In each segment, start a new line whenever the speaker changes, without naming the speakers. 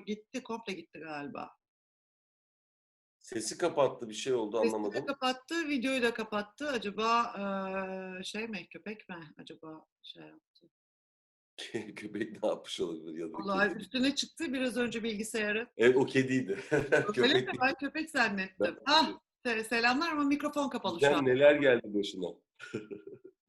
Gitti, komple gitti galiba.
Sesi kapattı bir şey oldu
Sesini de
anlamadım.
kapattı, videoyu da kapattı. Acaba eee, şey mi, köpek mi? Acaba şey yaptı.
Köpek ne yapmış olabilir ya da
Vallahi
kedi.
üstüne çıktı biraz önce bilgisayarın.
Evet o kediydi.
Öyle
Köpek
mi?
değil.
Ben köpek zannettim.
Ben-
Ah, se- selamlar ama mikrofon kapalı şu
Sen
an.
neler geldi başına?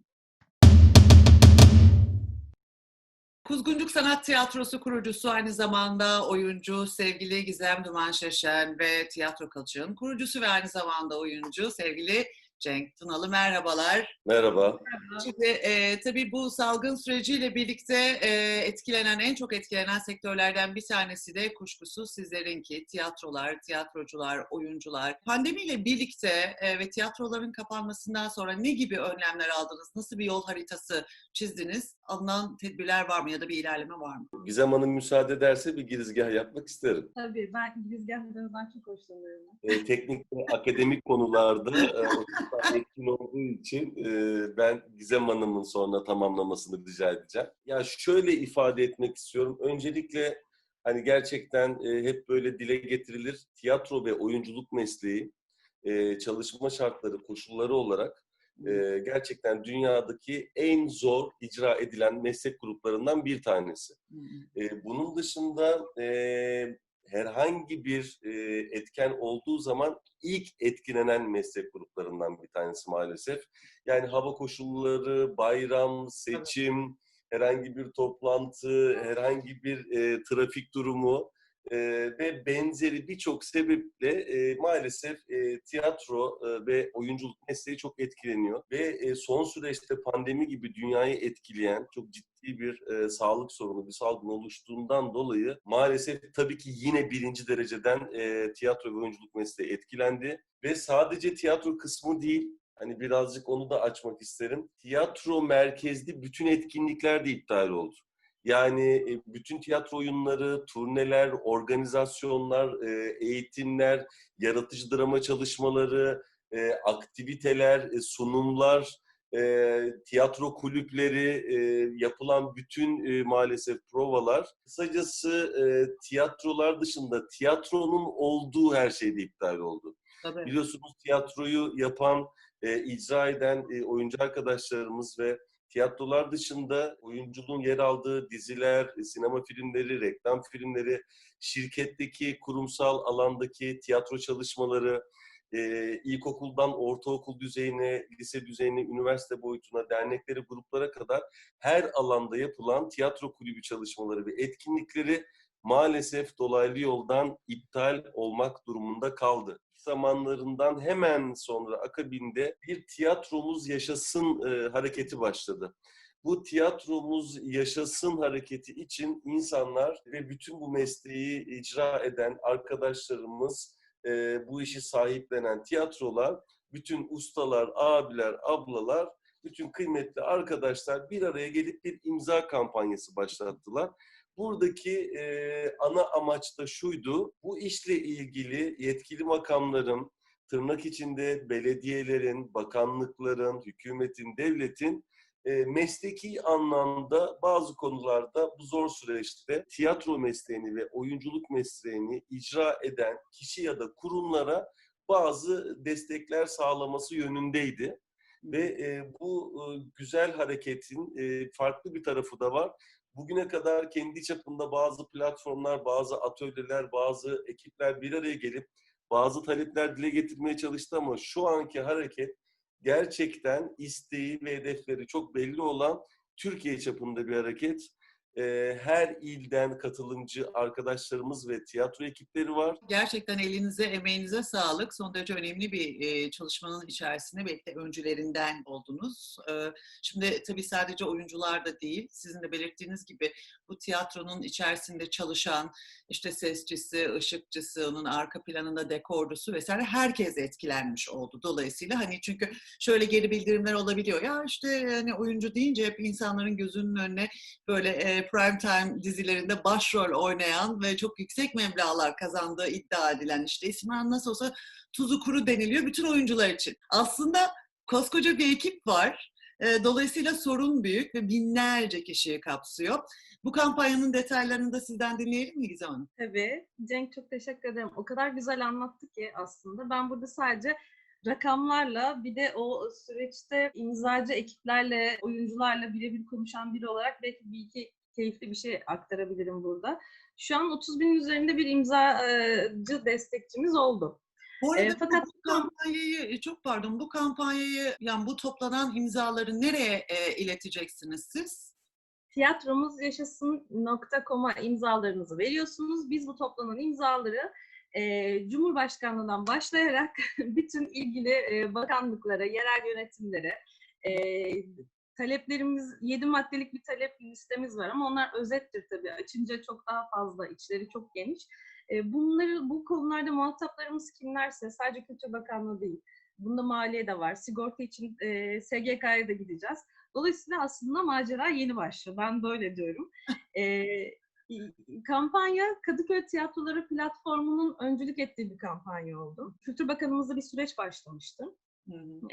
Kuzguncuk Sanat Tiyatrosu kurucusu aynı zamanda oyuncu sevgili Gizem Duman Şeşen ve Tiyatro Kalıcı'nın kurucusu ve aynı zamanda oyuncu sevgili Cenk Tunalı merhabalar.
Merhaba.
Şimdi e, tabii bu salgın süreciyle birlikte e, etkilenen, en çok etkilenen sektörlerden bir tanesi de kuşkusuz sizlerinki. Tiyatrolar, tiyatrocular, oyuncular. Pandemiyle birlikte e, ve tiyatroların kapanmasından sonra ne gibi önlemler aldınız? Nasıl bir yol haritası çizdiniz? Alınan tedbirler var mı ya da bir ilerleme var mı?
Gizem Hanım müsaade ederse bir girizgah yapmak isterim.
Tabii ben girizgahlarınızdan çok hoşlanıyorum.
E, teknik ve akademik konularda e, etkin olduğu için e, ben Gizem Hanım'ın sonra tamamlamasını rica edeceğim. Ya şöyle ifade etmek istiyorum. Öncelikle hani gerçekten e, hep böyle dile getirilir. Tiyatro ve oyunculuk mesleği e, çalışma şartları, koşulları olarak e, gerçekten dünyadaki en zor icra edilen meslek gruplarından bir tanesi. E, bunun dışında e, herhangi bir e, etken olduğu zaman ilk etkilenen meslek gruplarından bir tanesi maalesef. Yani hava koşulları, bayram, seçim, herhangi bir toplantı, herhangi bir e, trafik durumu e, ve benzeri birçok sebeple e, maalesef e, tiyatro e, ve oyunculuk mesleği çok etkileniyor. Ve e, son süreçte pandemi gibi dünyayı etkileyen çok ciddi bir e, sağlık sorunu, bir salgın oluştuğundan dolayı maalesef tabii ki yine birinci dereceden e, tiyatro ve oyunculuk mesleği etkilendi. Ve sadece tiyatro kısmı değil, hani birazcık onu da açmak isterim. Tiyatro merkezli bütün etkinlikler de iptal oldu. Yani e, bütün tiyatro oyunları, turneler, organizasyonlar, e, eğitimler, yaratıcı drama çalışmaları, e, aktiviteler, sunumlar, tiyatro kulüpleri, yapılan bütün maalesef provalar. Kısacası tiyatrolar dışında tiyatronun olduğu her şey de iptal oldu.
Tabii.
Biliyorsunuz tiyatroyu yapan, icra eden oyuncu arkadaşlarımız ve tiyatrolar dışında oyunculuğun yer aldığı diziler, sinema filmleri, reklam filmleri, şirketteki kurumsal alandaki tiyatro çalışmaları, e, ilkokuldan ortaokul düzeyine, lise düzeyine, üniversite boyutuna, dernekleri, gruplara kadar her alanda yapılan tiyatro kulübü çalışmaları ve etkinlikleri maalesef dolaylı yoldan iptal olmak durumunda kaldı. Zamanlarından hemen sonra akabinde bir tiyatromuz yaşasın e, hareketi başladı. Bu tiyatromuz yaşasın hareketi için insanlar ve bütün bu mesleği icra eden arkadaşlarımız, e, bu işi sahiplenen tiyatrolar, bütün ustalar, abiler, ablalar, bütün kıymetli arkadaşlar bir araya gelip bir imza kampanyası başlattılar. Buradaki e, ana amaç da şuydu, bu işle ilgili yetkili makamların, tırnak içinde belediyelerin, bakanlıkların, hükümetin, devletin e, mesleki anlamda bazı konularda bu zor süreçte tiyatro mesleğini ve oyunculuk mesleğini icra eden kişi ya da kurumlara bazı destekler sağlaması yönündeydi. Ve e, bu e, güzel hareketin e, farklı bir tarafı da var. Bugüne kadar kendi çapında bazı platformlar, bazı atölyeler, bazı ekipler bir araya gelip bazı talepler dile getirmeye çalıştı ama şu anki hareket gerçekten isteği ve hedefleri çok belli olan Türkiye çapında bir hareket. Her ilden katılımcı arkadaşlarımız ve tiyatro ekipleri var.
Gerçekten elinize, emeğinize sağlık. Son derece önemli bir çalışmanın içerisinde belki de öncülerinden oldunuz. Şimdi tabii sadece oyuncular da değil, sizin de belirttiğiniz gibi bu tiyatronun içerisinde çalışan işte sesçisi, ışıkçısı, onun arka planında dekordusu vesaire herkes etkilenmiş oldu. Dolayısıyla hani çünkü şöyle geri bildirimler olabiliyor. Ya işte hani oyuncu deyince hep insanların gözünün önüne böyle prime time dizilerinde başrol oynayan ve çok yüksek meblağlar kazandığı iddia edilen işte isimler nasıl olsa tuzu kuru deniliyor bütün oyuncular için. Aslında koskoca bir ekip var. E, Dolayısıyla sorun büyük ve binlerce kişiyi kapsıyor. Bu kampanyanın detaylarını da sizden dinleyelim mi Gizem Hanım?
Tabii. Cenk çok teşekkür ederim. O kadar güzel anlattı ki aslında. Ben burada sadece rakamlarla bir de o süreçte imzacı ekiplerle, oyuncularla birebir konuşan biri olarak belki bir iki keyifli bir şey aktarabilirim burada. Şu an 30 bin üzerinde bir imzacı destekçimiz oldu.
Bu arada
E, fakat
bu kampanyayı, çok pardon, bu kampanyayı, yani bu toplanan imzaları nereye e, ileteceksiniz siz?
tiyatromuz yaşasın.com'a imzalarınızı veriyorsunuz. Biz bu toplanan imzaları e, Cumhurbaşkanlığından başlayarak bütün ilgili e, bakanlıklara, yerel yönetimlere, e, taleplerimiz, 7 maddelik bir talep listemiz var ama onlar özettir tabii. Açınca çok daha fazla, içleri çok geniş. E, bunları, bu konularda muhataplarımız kimlerse, sadece Kültür Bakanlığı değil, bunda maliye de var, sigorta için e, SGK'ya da gideceğiz. Dolayısıyla aslında macera yeni başlıyor. Ben böyle diyorum. Ee, kampanya Kadıköy Tiyatroları platformunun öncülük ettiği bir kampanya oldu. Kültür Bakanımızla bir süreç başlamıştı.
Hı hı.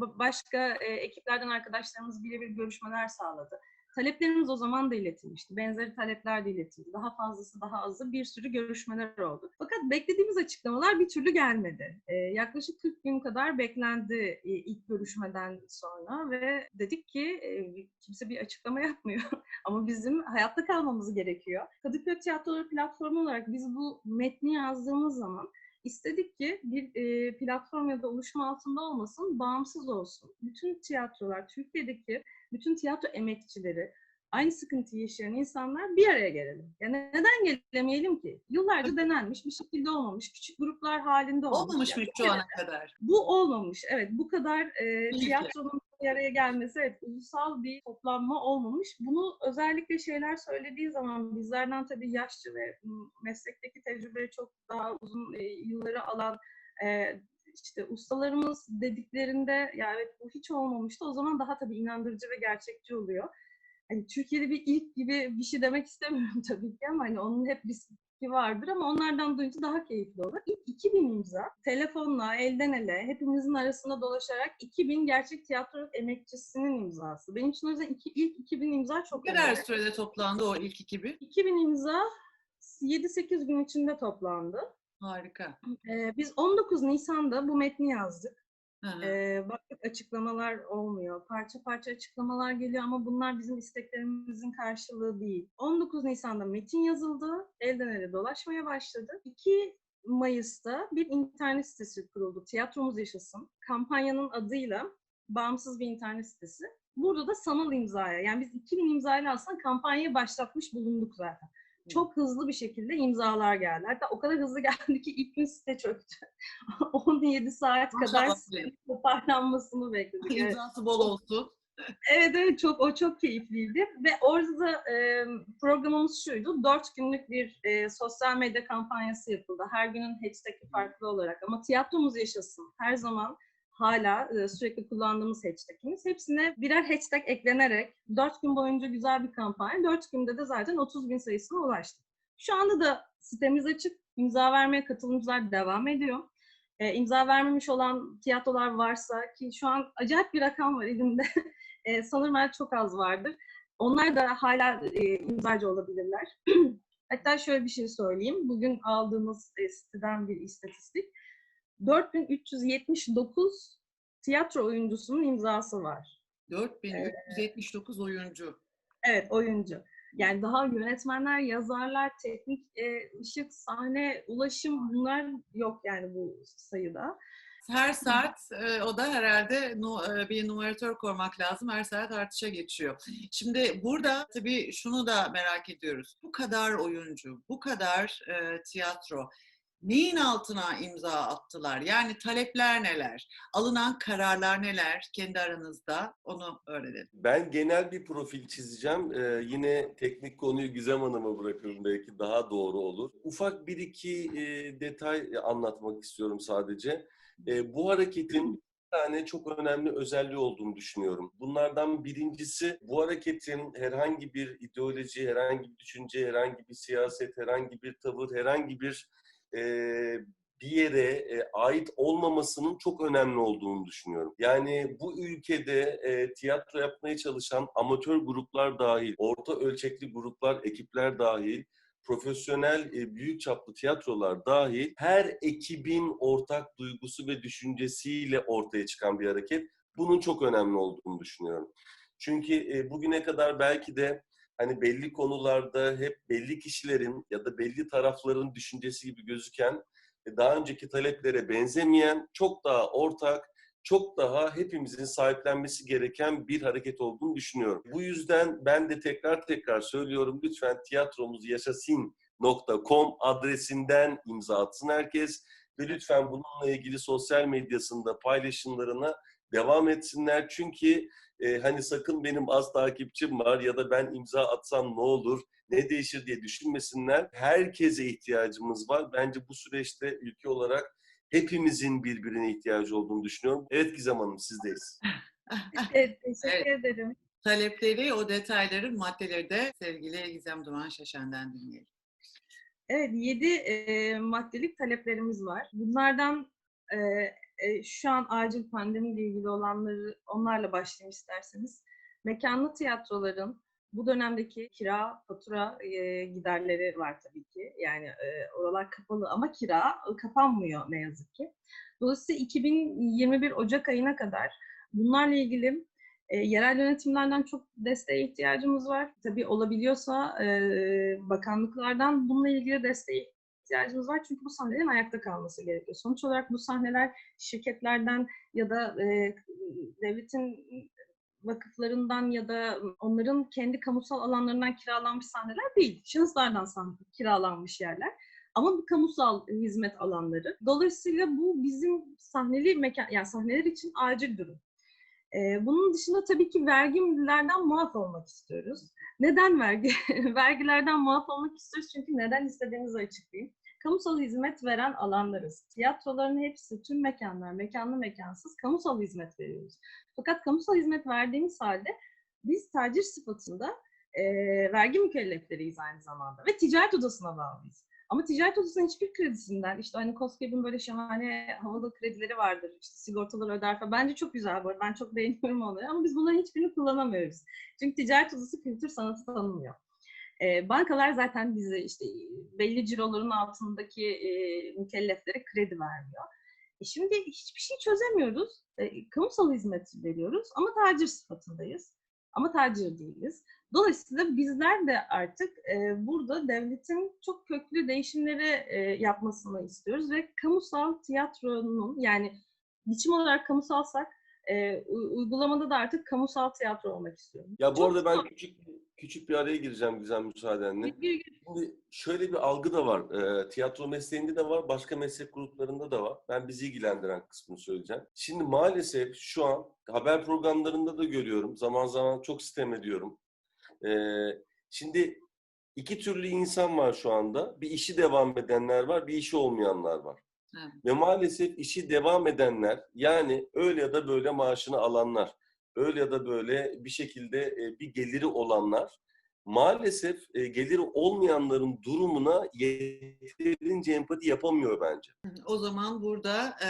Ba- başka e, ekiplerden arkadaşlarımız birebir görüşmeler sağladı. Taleplerimiz o zaman da iletilmişti. Benzeri talepler de iletildi. Daha fazlası, daha azı bir sürü görüşmeler oldu. Fakat beklediğimiz açıklamalar bir türlü gelmedi. Ee, yaklaşık 40 gün kadar beklendi e, ilk görüşmeden sonra ve dedik ki e, kimse bir açıklama yapmıyor. Ama bizim hayatta kalmamız gerekiyor. Kadıköy Tiyatroları platformu olarak biz bu metni yazdığımız zaman İstedik ki bir e, platform ya da oluşma altında olmasın, bağımsız olsun. Bütün tiyatrolar, Türkiye'deki bütün tiyatro emekçileri, aynı sıkıntıyı yaşayan insanlar bir araya gelelim. Yani neden gelemeyelim ki? Yıllarca denenmiş, bir şekilde olmamış, küçük gruplar halinde olmuş.
Olmamış mı
Yani
şu ana kadar?
bu olmamış. Evet, bu kadar e, tiyatronun bir araya gelmesi, evet, ulusal bir toplanma olmamış. Bunu özellikle şeyler söylediği zaman bizlerden tabii yaşlı ve meslekteki tecrübeleri çok daha uzun e, yılları alan e, işte ustalarımız dediklerinde ya evet bu hiç olmamıştı. O zaman daha tabii inandırıcı ve gerçekçi oluyor. Hani Türkiye'de bir ilk gibi bir şey demek istemiyorum tabii ki ama hani onun hep bir ki vardır ama onlardan duyunca daha keyifli olur. İlk 2000 imza telefonla, elden ele hepimizin arasında dolaşarak 2000 gerçek tiyatro emekçisinin imzası. Benim için o yüzden iki, ilk 2000 imza
Ne
çok
kadar
önemli.
sürede toplandı o ilk 2000?
2000 imza 7-8 gün içinde toplandı.
Harika.
Ee, biz 19 Nisan'da bu metni yazdık. Ee, baktık açıklamalar olmuyor. Parça parça açıklamalar geliyor ama bunlar bizim isteklerimizin karşılığı değil. 19 Nisan'da metin yazıldı. Elden ele dolaşmaya başladı. 2 Mayıs'ta bir internet sitesi kuruldu. Tiyatromuz Yaşasın. Kampanyanın adıyla bağımsız bir internet sitesi. Burada da sanal imzaya, yani biz 2000 imzayla aslında kampanyayı başlatmış bulunduk zaten. Çok hızlı bir şekilde imzalar geldi. Hatta o kadar hızlı geldi ki ilk gün site çöktü. 17 saat kadar sitenin toparlanmasını bekledik. Evet.
İmzası bol olsun.
Evet evet çok o çok keyifliydi ve orada da e, programımız şuydu. Dört günlük bir e, sosyal medya kampanyası yapıldı. Her günün hashtag'i farklı olarak ama tiyatromuz yaşasın. Her zaman hala sürekli kullandığımız hashtag'imiz. Hepsine birer hashtag eklenerek dört gün boyunca güzel bir kampanya. Dört günde de zaten 30 bin sayısına ulaştık. Şu anda da sitemiz açık. İmza vermeye katılımcılar devam ediyor. E, imza vermemiş olan tiyatrolar varsa ki şu an acayip bir rakam var elimde. E, sanırım çok az vardır. Onlar da hala e, imzacı olabilirler. Hatta şöyle bir şey söyleyeyim. Bugün aldığımız e, siteden bir istatistik. 4379 tiyatro oyuncusunun imzası var.
4379 oyuncu.
Evet, oyuncu. Yani daha yönetmenler, yazarlar, teknik e, ışık, sahne, ulaşım bunlar yok yani bu sayıda.
Her saat e, o da herhalde nu- e, bir numaratör koymak lazım. Her saat artışa geçiyor. Şimdi burada tabii şunu da merak ediyoruz. Bu kadar oyuncu, bu kadar e, tiyatro neyin altına imza attılar? Yani talepler neler? Alınan kararlar neler kendi aranızda? Onu öğrenelim.
Ben genel bir profil çizeceğim. Ee, yine teknik konuyu Gizem Hanım'a bırakıyorum belki daha doğru olur. Ufak bir iki e, detay anlatmak istiyorum sadece. E, bu hareketin tane çok önemli özelliği olduğunu düşünüyorum. Bunlardan birincisi bu hareketin herhangi bir ideoloji, herhangi bir düşünce, herhangi bir siyaset, herhangi bir tavır, herhangi bir e, bir yere e, ait olmamasının çok önemli olduğunu düşünüyorum. Yani bu ülkede e, tiyatro yapmaya çalışan amatör gruplar dahil, orta ölçekli gruplar, ekipler dahil, profesyonel e, büyük çaplı tiyatrolar dahil her ekibin ortak duygusu ve düşüncesiyle ortaya çıkan bir hareket. Bunun çok önemli olduğunu düşünüyorum. Çünkü e, bugüne kadar belki de hani belli konularda hep belli kişilerin ya da belli tarafların düşüncesi gibi gözüken daha önceki taleplere benzemeyen çok daha ortak, çok daha hepimizin sahiplenmesi gereken bir hareket olduğunu düşünüyorum. Bu yüzden ben de tekrar tekrar söylüyorum lütfen tiyatromuz yaşasın.com adresinden imza atsın herkes ve lütfen bununla ilgili sosyal medyasında paylaşımlarına devam etsinler. Çünkü e, hani sakın benim az takipçim var ya da ben imza atsam ne olur, ne değişir diye düşünmesinler. Herkese ihtiyacımız var. Bence bu süreçte ülke olarak hepimizin birbirine ihtiyacı olduğunu düşünüyorum. Evet Gizem Hanım sizdeyiz.
Evet, teşekkür ederim.
Talepleri, o detayları, maddeleri de sevgili Gizem Duman Şaşen'den dinleyelim.
Evet, 7 maddelik taleplerimiz var. Bunlardan e, e, şu an acil pandemiyle ilgili olanları onlarla başlayayım isterseniz. Mekanlı tiyatroların bu dönemdeki kira, fatura e, giderleri var tabii ki. Yani e, oralar kapalı ama kira kapanmıyor ne yazık ki. Dolayısıyla 2021 Ocak ayına kadar bunlarla ilgili e, yerel yönetimlerden çok desteğe ihtiyacımız var. Tabii olabiliyorsa e, bakanlıklardan bununla ilgili desteğe ihtiyacımız var. Çünkü bu sahnelerin ayakta kalması gerekiyor. Sonuç olarak bu sahneler şirketlerden ya da e, devletin vakıflarından ya da onların kendi kamusal alanlarından kiralanmış sahneler değil. Şahıslardan kiralanmış yerler. Ama bir kamusal hizmet alanları. Dolayısıyla bu bizim sahneli mekan, yani sahneler için acil durum. Ee, bunun dışında tabii ki vergilerden muaf olmak istiyoruz. Neden vergi? Vergilerden muaf olmak istiyoruz çünkü neden istediğimizi açıklayayım. Kamusal hizmet veren alanlarız. Tiyatroların hepsi, tüm mekanlar, mekanlı mekansız kamusal hizmet veriyoruz. Fakat kamusal hizmet verdiğimiz halde biz tacir sıfatında e, vergi mükellefleriyiz aynı zamanda ve ticaret odasına bağlıyız. Ama ticaret odasının hiçbir kredisinden, işte hani COSGAP'in böyle şahane havalı kredileri vardır, işte sigortalar öder falan. Bence çok güzel bu ben çok beğeniyorum onları ama biz bunların hiçbirini kullanamıyoruz. Çünkü ticaret odası kültür sanatı tanımıyor. E, bankalar zaten bize işte belli ciroların altındaki e, mükelleflere kredi vermiyor. E şimdi hiçbir şey çözemiyoruz. E, kamusal hizmet veriyoruz ama tacir sıfatındayız. Ama tacir değiliz. Dolayısıyla bizler de artık e, burada devletin çok köklü değişimleri e, yapmasını istiyoruz ve kamusal tiyatronun yani biçim olarak kamusalsak e, uygulamada da artık kamusal tiyatro olmak istiyorum.
Ya bu
Çok
arada ben
zor.
küçük küçük bir araya gireceğim güzel müsaadenle. Şimdi şöyle bir algı da var. E, tiyatro mesleğinde de var, başka meslek gruplarında da var. Ben bizi ilgilendiren kısmını söyleyeceğim. Şimdi maalesef şu an haber programlarında da görüyorum. Zaman zaman çok sitem ediyorum. E, şimdi iki türlü insan var şu anda. Bir işi devam edenler var, bir işi olmayanlar var.
Evet.
Ve maalesef işi devam edenler yani öyle ya da böyle maaşını alanlar, öyle ya da böyle bir şekilde e, bir geliri olanlar maalesef e, geliri olmayanların durumuna yeterince empati yapamıyor bence.
O zaman burada e,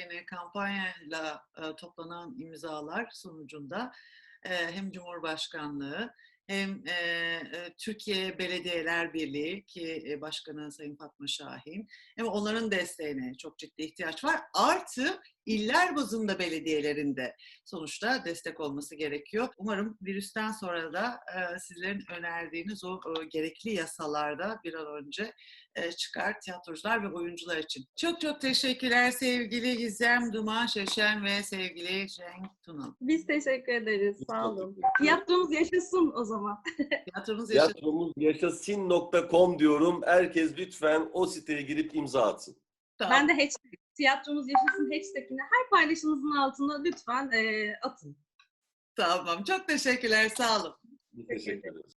yine kampanyayla e, toplanan imzalar sonucunda e, hem Cumhurbaşkanlığı hem e, Türkiye Belediyeler Birliği ki e, Başkanı Sayın Fatma Şahin hem onların desteğine çok ciddi ihtiyaç var. Artı iller bazında belediyelerinde sonuçta destek olması gerekiyor. Umarım virüsten sonra da e, sizlerin önerdiğiniz o e, gerekli yasalarda bir an önce e, çıkar tiyatrocular ve oyuncular için. Çok çok teşekkürler sevgili Gizem Duman Şeşen ve sevgili Cenk Tunal.
Biz teşekkür ederiz. Sağ olun. Tiyatromuz yaşasın o zaman.
Tiyatromuz yaşasın.
Tiyatromuz yaşasın.com diyorum. Herkes lütfen o siteye girip imza atsın.
Ben de hashtag, tiyatromuz yaşasın hashtagini her paylaşımımızın altına lütfen e, atın.
Tamam. Çok teşekkürler. Sağ olun.
Teşekkür ederiz.